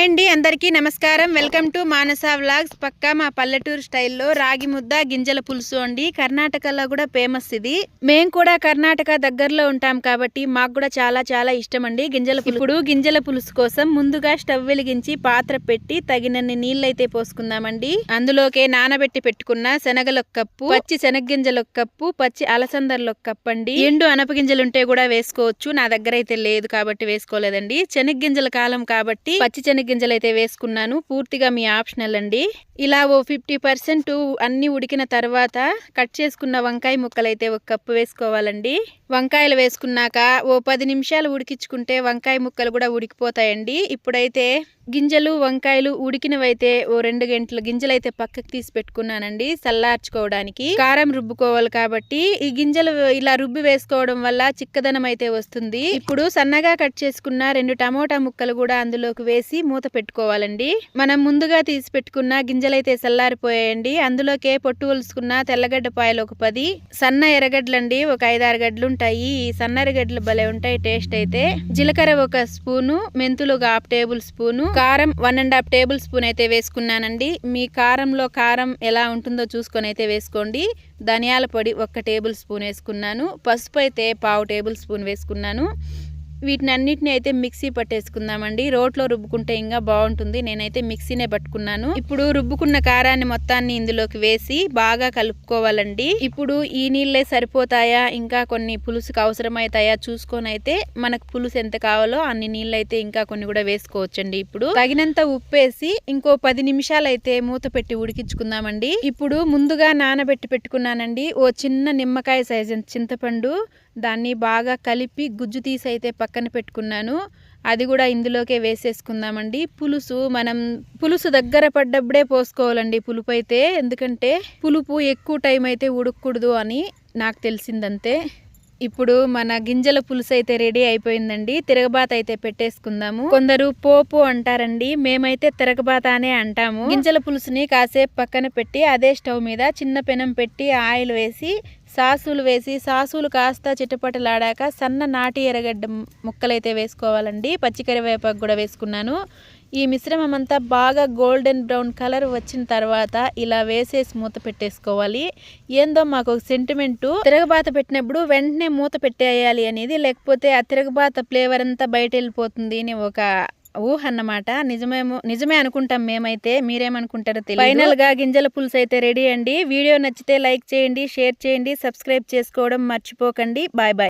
Hi అండి అందరికీ నమస్కారం. Welcome to Manasa vlogs. పక్కా మా పల్లెటూరు స్టైల్లో రాగి ముద్ద గింజల పులుసు అండి. కర్ణాటకలో కూడా ఫేమస్ ఇది. మేము కూడా కర్ణాటక దగ్గరలో ఉంటాం కాబట్టి మాకు కూడా చాలా చాలా ఇష్టం అండి గింజల ఇప్పుడు గింజల పులుసు కోసం ముందుగా స్టవ్ వెలిగించి పాత్ర పెట్టి తగినన్ని నీళ్ళు అయితే పోసుకుందామండి అందులోకే నానబెట్టి పెట్టుకున్న శనగలు ఒక కప్పు పచ్చి శనగగింజలు ఒక కప్పు పచ్చి అలసందర్లు ఒక కప్పు అండి. ఎండు అనపగింజలు ఉంటే కూడా వేసుకోవచ్చు. నా దగ్గర అయితే లేదు కాబట్టి వేసుకోలేదండి. శనగగింజల కాలం కాబట్టి పచ్చి శనగ గింజలు అయితే వేసుకున్నాను. పూర్తిగా మీ ఆప్షనల్ అండి. ఇలా ఓ ఫిఫ్టీ పర్సెంట్ అన్ని ఉడికిన తర్వాత కట్ చేసుకున్న వంకాయ ముక్కలు అయితే ఒక కప్పు వేసుకోవాలండి. వంకాయలు వేసుకున్నాక ఓ పది నిమిషాలు ఉడికించుకుంటే వంకాయ ముక్కలు కూడా ఉడికిపోతాయండి. ఇప్పుడైతే గింజలు వంకాయలు ఉడికినవైతే ఓ రెండు గంటలు గింజలు అయితే పక్కకు తీసి పెట్టుకున్నానండి చల్లార్చుకోవడానికి. కారం రుబ్బుకోవాలి కాబట్టి ఈ గింజలు ఇలా రుబ్బి వేసుకోవడం వల్ల చిక్కదనం అయితే వస్తుంది. ఇప్పుడు సన్నగా కట్ చేసుకున్న రెండు టమోటా ముక్కలు కూడా అందులోకి వేసి మూత పెట్టుకోవాలండి. మనం ముందుగా తీసి పెట్టుకున్న గింజలైతే చల్లారిపోయాయండి. అందులోకే పొట్టు ఒలుసుకున్న తెల్లగడ్డ పాయలు ఒక పది సన్న ఎర్రగడ్డలండి ఒక ఐదారు గడ్డలు ఉంటాయి ఈ సన్న ఎర్రగడ్డలు భలే ఉంటాయి టేస్ట్ అయితే. జీలకర్ర ఒక స్పూను మెంతులు ఒక హాఫ్ టేబుల్ స్పూను కారం one and half tablespoon అయితే వేసుకున్నానండి. మీ కారంలో కారం ఎలా ఉంటుందో చూసుకొని అయితే వేసుకోండి. ధనియాల పొడి ఒక్క టేబుల్ స్పూన్ వేసుకున్నాను. పసుపు అయితే పావు టేబుల్ స్పూన్ వేసుకున్నాను. వీటిని అన్నిటిని అయితే మిక్సీ పట్టేసుకుందామండి. రోట్లో రుబ్బుకుంటే ఇంకా బాగుంటుంది. నేనైతే మిక్సీనే పట్టుకున్నాను. ఇప్పుడు రుబ్బుకున్న కారాన్ని మొత్తాన్ని ఇందులోకి వేసి బాగా కలుపుకోవాలండి. ఇప్పుడు ఈ నీళ్ళే సరిపోతాయా? ఇంకా కొన్ని పులుసుకు అవసరమవుతాయా? చూసుకొని అయితే మనకు పులుసు ఎంత కావాలో అన్ని నీళ్ళు అయితే ఇంకా కొన్ని కూడా వేసుకోవచ్చండి ఇప్పుడు. తగినంత ఉప్పేసి ఇంకో పది నిమిషాలు అయితే మూత పెట్టి ఉడికించుకుందామండి. ఇప్పుడు ముందుగా నానబెట్టి పెట్టుకున్నానండి. ఓ చిన్న నిమ్మకాయ సైజు చింతపండు దాన్ని బాగా కలిపి గుజ్జు తీసి అయితే పక్కన పెట్టుకున్నాను. అది కూడా ఇందులోకే వేసేసుకుందామండి. పులుసు మనం పులుసు దగ్గర పడ్డప్పుడే పోసుకోవాలండి పులుపు అయితే. ఎందుకంటే పులుపు ఎక్కువ టైం అయితే ఉడకూడదు అని నాకు తెలిసిందంతే. ఇప్పుడు మన గింజల పులుసు అయితే రెడీ అయిపోయిందండి. తిరగబాత అయితే పెట్టేసుకుందాము. కొందరు పోపు అంటారండి. మేమైతే తిరగబాత అనే అంటాము. గింజల పులుసుని కాసేపు పక్కన పెట్టి అదే స్టవ్ మీద చిన్న పెనం పెట్టి ఆయిల్ వేసి సాసులు వేసి సాసులు కాస్త చిటపటలాడాక సన్న నాటి ఎర్రగడ్డ ముక్కలైతే వేసుకోవాలండి. పచ్చికరివేపాకు కూడా వేసుకున్నాను. ఈ మిశ్రమం అంతా బాగా గోల్డెన్ బ్రౌన్ కలర్ వచ్చిన తర్వాత ఇలా వేసేసి మూత పెట్టేసుకోవాలి. ఏందో మాకు ఒక సెంటిమెంటు తిరగబాత పెట్టినప్పుడు వెంటనే మూత పెట్టేయాలి అనేది లేకపోతే ఆ తిరగబాత ఫ్లేవర్ అంతా బయట వెళ్ళిపోతుంది అని ఒక ఊహ అన్నమాట. నిజమేమో నిజమే అనుకుంటాం మేమైతే మీరేమనుకుంటారో తెలియదు ఫైనల్గా గింజల పులుసు అయితే రెడీ అండి. వీడియో నచ్చితే లైక్ చేయండి షేర్ చేయండి సబ్స్క్రైబ్ చేసుకోవడం మర్చిపోకండి. Bye bye.